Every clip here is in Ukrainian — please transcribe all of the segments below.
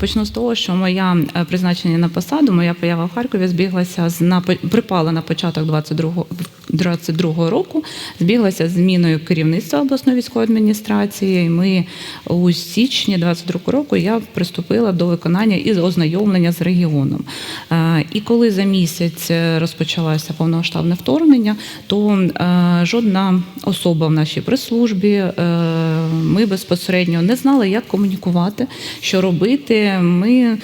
Почну з того, що моя е, призначення на посаду, моя поява в Харкові збіглася з на припала на початок 22 22 року, збіглася з зміною керівництва обласної військової адміністрації. І Ми у січні 22 року я приступила до виконання і ознайомлення з регіоном. Е, І коли за місяць е, розпочалося повномасштабне вторгнення, то е, жодна особа в нашій прес-службі, ми безпосередньо не знали, як комунікувати, що робити. Ми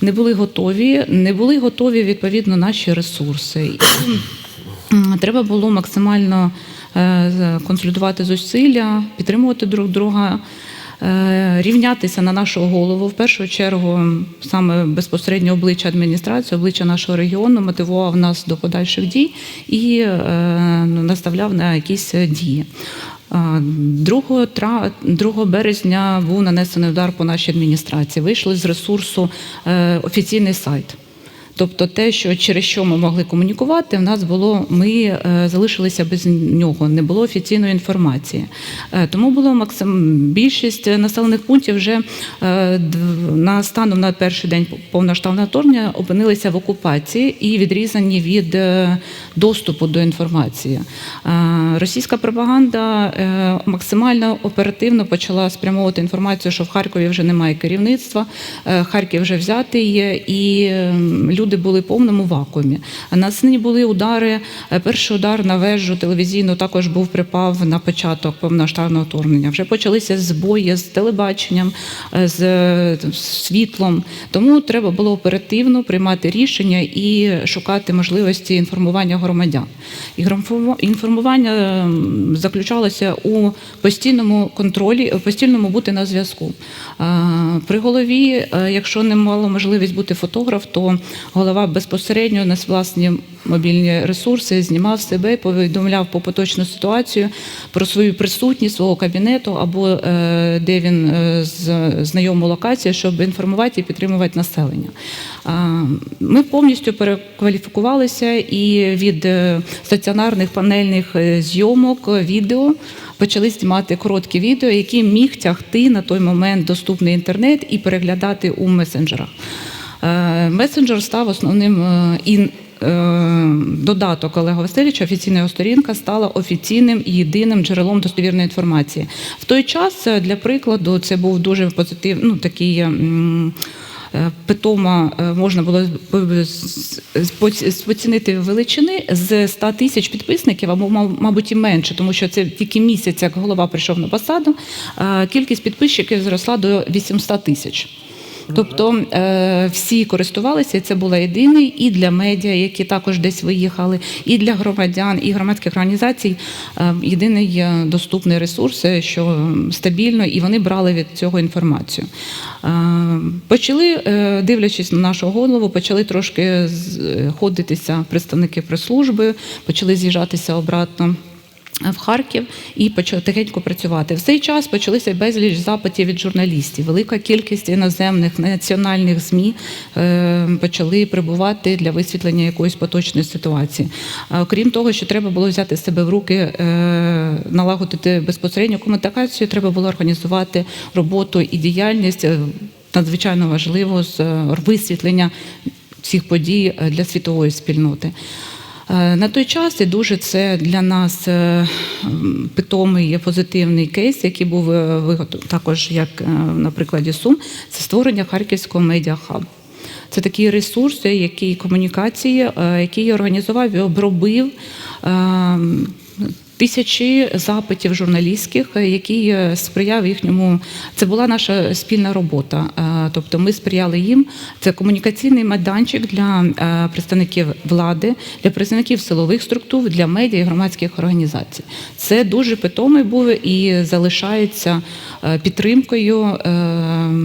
не були готові, не були готові відповідно наші ресурси. Треба було максимально е, консолідувати зусилля, підтримувати друг друга. е, Рівнятися на нашу голову в першу чергу саме безпосередньо обличчя адміністрації, обличчя нашого регіону мотивував нас до подальших дій і е, ну, наставляв на якісь дії. А, 2, 2 березня був нанесений удар по нашій адміністрації. Вийшли з ресурсу офіційний сайт. Тобто те, що через що ми могли комунікувати, в нас було ми е, залишилися без нього, не було офіційної інформації. Е, тому було максим більшість населених пунктів вже е, на станом на перший день повноштабного вторгнення опинилися в окупації і відрізані від доступу до інформації. Російська пропаганда максимально оперативно почала спрямовувати інформацію, що в Харкові вже немає керівництва, Харків вже взятий є, і е, люди були в повному вакуумі. На сні були удари. Е, Перший удар на вежу телевізійну також був припав на початок повноштабного вторгнення. Вже почалися збої з телебаченням, е, з е, світлом. Тому треба було оперативно приймати рішення і шукати можливості інформування громадян. І інформування заключалося у постійному контролі, постійному бути на зв'язку. При голові, якщо не мало можливість бути фотограф, то голова безпосередньо на власні мобільні ресурси знімав себе, повідомляв по поточну ситуацію про свою присутність свого кабінету або е, де він е, з знайому локацію, щоб інформувати і підтримувати населення. Ми повністю перекваліфікувалися і від е, стаціонарних панельних зйомок відео почали знімати короткі відео, які міг тягти на той момент доступний інтернет і переглядати у месенджерах. Е, Месенджер став основним е, і е, додаток Олега Васильовича, офіційна його сторінка, стала офіційним і єдиним джерелом достовірної інформації. В той час, для прикладу, це був дуже позитивний, ну такий. е, Питома можна було з- з- з- поцінити величини з 100 тисяч підписників, або мабуть і менше, тому що це тільки місяць, як голова прийшов на посаду. Кількість підписчиків зросла до 800 тисяч. Тобто е, всі користувалися, і це було єдиний і для медіа, які також десь виїхали, і для громадян, і громадських організацій. е, Єдиний е, доступний ресурс, що стабільно, і вони брали від цього інформацію. Почали, дивлячись на нашу голову, почали трошки ходитися представники прес-служби, почали з'їжджатися обратно в Харків і почали тихенько працювати. В цей час почалися безліч запитів від журналістів. Велика кількість іноземних національних змі е, почали прибувати для висвітлення якоїсь поточної ситуації. Окрім того, що треба було взяти себе в руки, е, налагодити безпосередню комунікацію, треба було організувати роботу і діяльність е, надзвичайно важливо з висвітлення цих подій для світової спільноти. Е, На той час і дуже це для нас е, питомий і позитивний кейс, який був е, також як на прикладі Сум, це створення Харківського медіахабу. Це такий ресурс, який комунікації, які організував і обробив е, тисячі запитів журналістських, е, який е, сприяв їхньому. Це була наша спільна робота. Е, Тобто ми сприяли їм. Це комунікаційний майданчик для представників влади, для представників силових структур, для медіа і громадських організацій. Це дуже питомий був і залишається підтримкою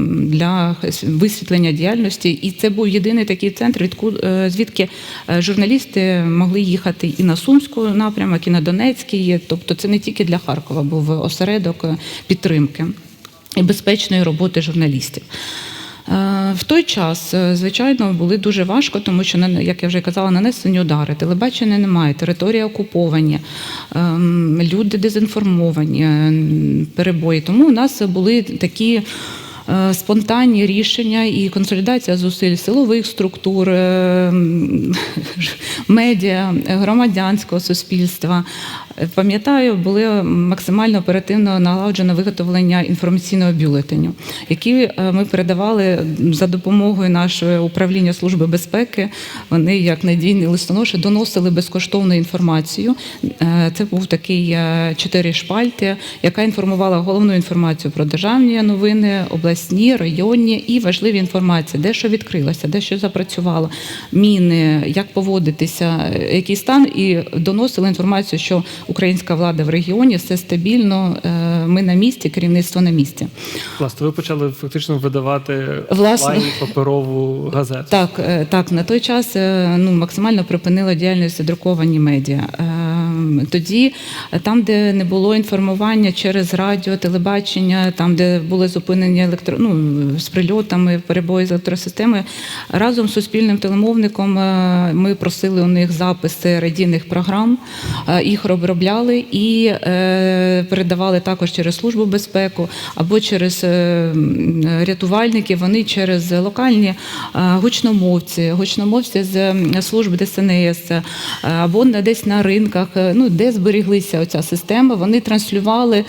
для висвітлення діяльності. І це був єдиний такий центр, звідки журналісти могли їхати і на Сумську напрямок, і на Донецький. Тобто це не тільки для Харкова був осередок е, підтримки і безпечної роботи журналістів. Е, В той час, е, звичайно, були дуже важко, тому що, як я вже казала, нанесені удари, телебачення немає, території окуповані, ем, люди дезінформовані, ем, перебої. Тому у нас були такі спонтанні рішення і консолідація зусиль силових структур, е, медіа, громадянського суспільства. Пам'ятаю, були максимально оперативно налагоджено виготовлення інформаційного бюлетеню, який е, ми передавали за допомогою нашого управління служби безпеки. Вони, як надійні листоноші, доносили безкоштовну інформацію. Е, Це був такий е, чотири шпальти, яка інформувала головну інформацію про державні новини, обласні, районні і важливі інформації, де що відкрилося, де що запрацювало, міни, як поводитися, який стан, і доносили інформацію, що українська влада в регіоні все стабільно. е, Ми на місці, керівництво на місці. Власне, ви почали фактично видавати Власне. паперову газету. Так, е, так, на той час е, ну, максимально припинила діяльність друковані медіа. Тоді, там, де не було інформування через радіо, телебачення, там, де були зупинені електро... ну, з прильотами, перебої з електросистеми, разом з суспільним телемовником е, ми просили у них записи радійних програм, е, їх обробляли і е, передавали також через службу безпеку або через м, рятувальників. Вони через локальні гучномовці, гучномовці з м, служб ДСНС або десь на ринках, ну де зберіглися оця система. Вони транслювали е,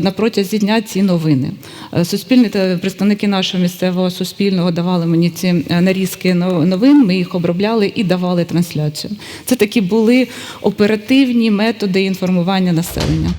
на протязі дня ці новини. Е, Суспільні та представники нашого місцевого суспільного давали мені ці е, нарізки но- новин. Ми їх обробляли і давали трансляцію. Це такі були оперативні методи інформування населення.